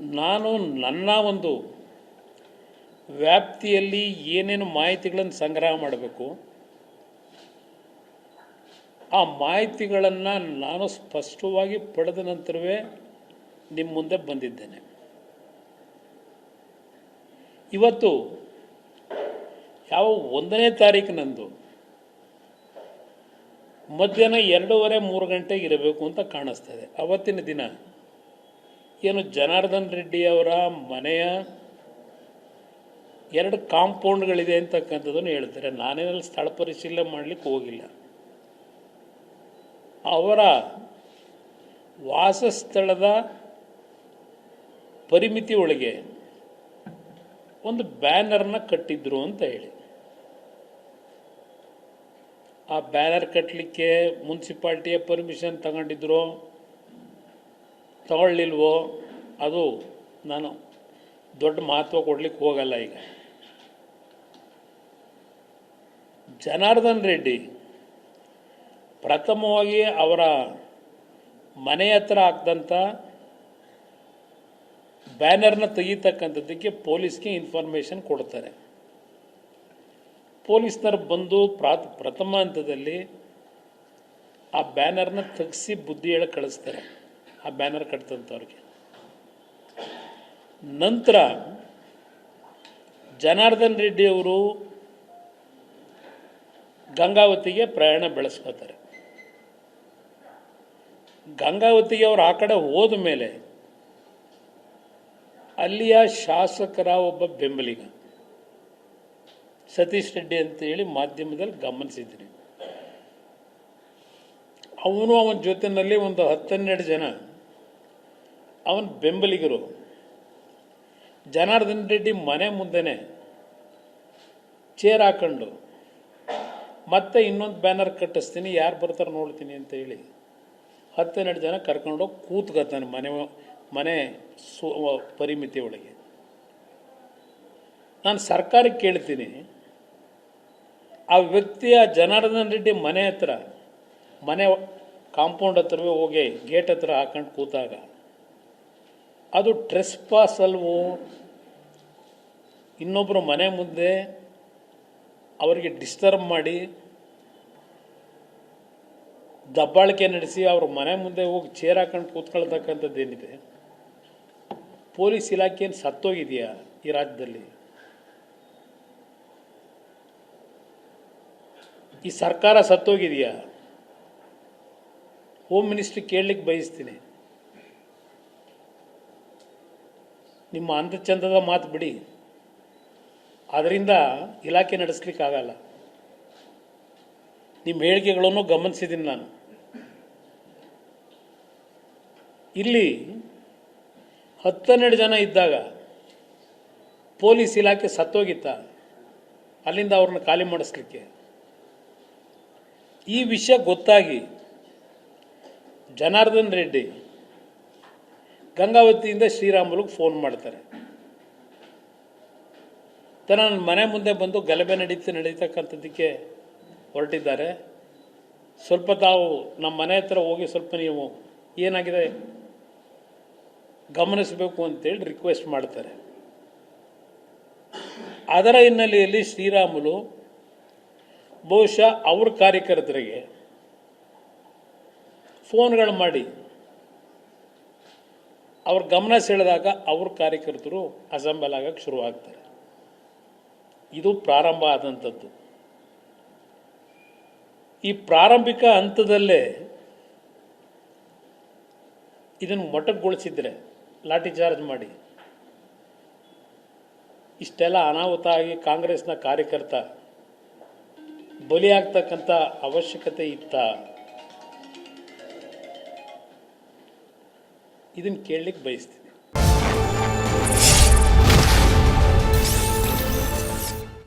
ನಾನು ನನ್ನ ಒಂದು ವ್ಯಾಪ್ತಿಯಲ್ಲಿ ಏನೇನು ಮಾಹಿತಿಗಳನ್ನು ಸಂಗ್ರಹ ಮಾಡಬೇಕು, ಆ ಮಾಹಿತಿಗಳನ್ನು ನಾನು ಸ್ಪಷ್ಟವಾಗಿ ಪಡೆದ ನಂತರವೇ ನಿಮ್ಮ ಮುಂದೆ ಬಂದಿದ್ದೇನೆ. ಇವತ್ತು ಯಾವ ಒಂದನೇ ತಾರೀಕಿನಂದು ಮಧ್ಯಾಹ್ನ ಎರಡೂವರೆ ಮೂರು ಗಂಟೆಗೆ ಇರಬೇಕು ಅಂತ ಕಾಣಿಸ್ತಾ ಇದೆ. ಅವತ್ತಿನ ದಿನ ಏನು ಜನಾರ್ದನ್ ರೆಡ್ಡಿ ಅವರ ಮನೆಯ ಎರಡು ಕಾಂಪೌಂಡ್ಗಳಿದೆ ಅಂತಕ್ಕಂಥದ್ದನ್ನು ಹೇಳ್ತಾರೆ. ನಾನೇನಲ್ಲಿ ಸ್ಥಳ ಪರಿಶೀಲನೆ ಮಾಡಲಿಕ್ಕೆ ಹೋಗಿಲ್ಲ. ಅವರ ವಾಸಸ್ಥಳದ ಪರಿಮಿತಿ ಒಳಗೆ ಒಂದು ಬ್ಯಾನರ್ನ ಕಟ್ಟಿದ್ರು ಅಂತ ಹೇಳಿ. ಆ ಬ್ಯಾನರ್ ಕಟ್ಟಲಿಕ್ಕೆ ಮುನ್ಸಿಪಾಲ್ಟಿಯ ಪರ್ಮಿಷನ್ ತಗೊಂಡಿದ್ರು ತಗೊಳ್ಳಿಲ್ವೋ? ಅದು ನಾನು ದೊಡ್ಡ ಮಹತ್ವ ಕೊಡ್ಲಿಕ್ಕೆ ಹೋಗಲ್ಲ ಈಗ. ಜನಾರ್ದನ್ ರೆಡ್ಡಿ ಪ್ರಥಮವಾಗಿ ಅವರ ಮನೆ ಹತ್ರ ಹಾಕ್ದಂಥ ಬ್ಯಾನರ್ನ ತೆಗೀತಕ್ಕಂಥದ್ದಕ್ಕೆ ಪೊಲೀಸ್ಗೆ ಇನ್ಫಾರ್ಮೇಷನ್ ಕೊಡ್ತಾರೆ. ಪೊಲೀಸ್ನರು ಬಂದು ಪ್ರಾತ್ ಪ್ರಥಮ ಹಂತದಲ್ಲಿ ಆ ಬ್ಯಾನರ್ನ ತೆಗೆಸಿ ಬುದ್ಧಿ ಹೇಳಿ ಕಳಿಸ್ತಾರೆ. ಆ ಬ್ಯಾನರ್ ಕಟ್ತಂಥವ್ರಿಗೆ ನಂತರ ಜನಾರ್ದನ್ ರೆಡ್ಡಿ ಅವರು ಗಂಗಾವತಿಗೆ ಪ್ರಯಾಣ ಬೆಳೆಸ್ಕೋತಾರೆ. ಗಂಗಾವತಿಗೆ ಅವರು ಆ ಕಡೆ ಹೋದ ಮೇಲೆ ಅಲ್ಲಿಯ ಶಾಸಕರ ಒಬ್ಬ ಬೆಂಬಲಿಗ ಸತೀಶ್ ರೆಡ್ಡಿ ಅಂತ ಹೇಳಿ ಮಾಧ್ಯಮದಲ್ಲಿ ಗಮನಿಸಿದ್ದೀನಿ ಅವನು ಅವನ ಜೊತೆಯಲ್ಲಿ ಒಂದು ಹತ್ತನ್ನೆರಡು ಜನ ಅವನ ಬೆಂಬಲಿಗರು. ಜನಾರ್ದನ್ ರೆಡ್ಡಿ ಮನೆ ಮುಂದೆನೆ ಚೇರ್ ಹಾಕೊಂಡು, ಮತ್ತೆ ಇನ್ನೊಂದು ಬ್ಯಾನರ್ ಕಟ್ಟಿಸ್ತೀನಿ, ಯಾರು ಬರ್ತಾರೆ ನೋಡ್ತೀನಿ ಅಂತ ಹೇಳಿ ಹತ್ತೆರಡು ಜನ ಕರ್ಕೊಂಡೋಗಿ ಕೂತ್ಕೊತಾನೆ ಮನೆ ಮನೆ ಸು, ಪರಿಮಿತಿ ಒಳಗೆ. ನಾನು ಸರ್ಕಾರಕ್ಕೆ ಕೇಳ್ತೀನಿ, ಆ ವ್ಯಕ್ತಿಯ ಜನಾರ್ದನ್ ರೆಡ್ಡಿ ಮನೆ ಹತ್ರ, ಮನೆ ಕಾಂಪೌಂಡ್ ಹತ್ರವೇ ಹೋಗಿ ಗೇಟ್ ಹತ್ರ ಹಾಕೊಂಡು ಕೂತಾಗ ಅದು ಟ್ರೆಸ್ ಪಾಸ್ ಅಲ್ವೋ? ಇನ್ನೊಬ್ಬರು ಮನೆ ಮುಂದೆ ಅವರಿಗೆ ಡಿಸ್ಟರ್ಬ್ ಮಾಡಿ, ದಬ್ಬಾಳಿಕೆ ನಡೆಸಿ ಅವ್ರ ಮನೆ ಮುಂದೆ ಹೋಗಿ ಚೇರ್ ಹಾಕೊಂಡು ಕೂತ್ಕೊಳ್ತಕ್ಕಂಥದ್ದು ಏನಿದೆ? ಪೊಲೀಸ್ ಇಲಾಖೆ ಏನು ಸತ್ತೋಗಿದೆಯಾ ಈ ರಾಜ್ಯದಲ್ಲಿ? ಈ ಸರ್ಕಾರ ಸತ್ತೋಗಿದೆಯಾ? ಹೋಮ್ ಮಿನಿಸ್ಟ್ರಿ ಕೇಳಲಿಕ್ಕೆ ಬಯಸ್ತೀನಿ. ನಿಮ್ಮ ಅಂದಚಂದದ ಮಾತು ಬಿಡಿ. ಅದರಿಂದ ಇಲಾಖೆ ನಡೆಸ್ಲಿಕ್ಕಾಗಲ್ಲ. ನಿಮ್ಮ ಹೇಳಿಕೆಗಳನ್ನು ಗಮನಿಸಿದ್ದೀನಿ ನಾನು. ಇಲ್ಲಿ ಹತ್ತನ್ನೆರಡು ಜನ ಇದ್ದಾಗ ಪೊಲೀಸ್ ಇಲಾಖೆ ಸತ್ತೋಗಿತ್ತ. ಅಲ್ಲಿಂದ ಅವ್ರನ್ನ ಖಾಲಿ ಮಾಡಿಸ್ಲಿಕ್ಕೆ. ಈ ವಿಷಯ ಗೊತ್ತಾಗಿ ಜನಾರ್ದನ್ ರೆಡ್ಡಿ ಗಂಗಾವತಿಯಿಂದ ಶ್ರೀರಾಮುಲುಗೆ ಫೋನ್ ಮಾಡ್ತಾರೆ. ತನ್ನ ಮನೆ ಮುಂದೆ ಬಂದು ಗಲಭೆ ನಡೀತ ನಡೀತಕ್ಕಂಥದ್ದಕ್ಕೆ ಹೊರಟಿದ್ದಾರೆ. ಸ್ವಲ್ಪ ತಾವು ನಮ್ಮ ಮನೆ ಹತ್ರ ಹೋಗಿ ಸ್ವಲ್ಪ ನೀವು ಏನಾಗಿದೆ ಗಮನಿಸಬೇಕು ಅಂತೇಳಿ ರಿಕ್ವೆಸ್ಟ್ ಮಾಡ್ತಾರೆ. ಅದರ ಹಿನ್ನೆಲೆಯಲ್ಲಿ ಶ್ರೀರಾಮುಲು ಬಹುಶಃ ಅವ್ರ ಕಾರ್ಯಕರ್ತರಿಗೆ ಫೋನ್ಗಳು ಮಾಡಿ ಅವ್ರ ಗಮನ ಸೆಳೆದಾಗ ಅವ್ರ ಕಾರ್ಯಕರ್ತರು ಅಸೆಂಬಲ್ ಆಗಕ್ಕೆ ಶುರು ಆಗ್ತಾರೆ. ಇದು ಪ್ರಾರಂಭ ಆದಂಥದ್ದು ಈ ಪ್ರಾರಂಭಿಕ ಹಂತದಲ್ಲೇ ಇದನ್ನು ಮೊಟಕುಗೊಳಿಸಿದ್ರೆ, ಲಾಠಿ ಚಾರ್ಜ್ ಮಾಡಿ, ಇಷ್ಟೆಲ್ಲ ಅನಾಹುತ ಆಗಿ ಕಾಂಗ್ರೆಸ್ನ ಕಾರ್ಯಕರ್ತ ಬಲಿಯಾಗ್ತಕ್ಕಂಥ ಅವಶ್ಯಕತೆ ಇತ್ತ ಇದನ್ನು ಕೇಳಲಿಕ್ಕೆ ಬಯಸ್ತೀನಿ.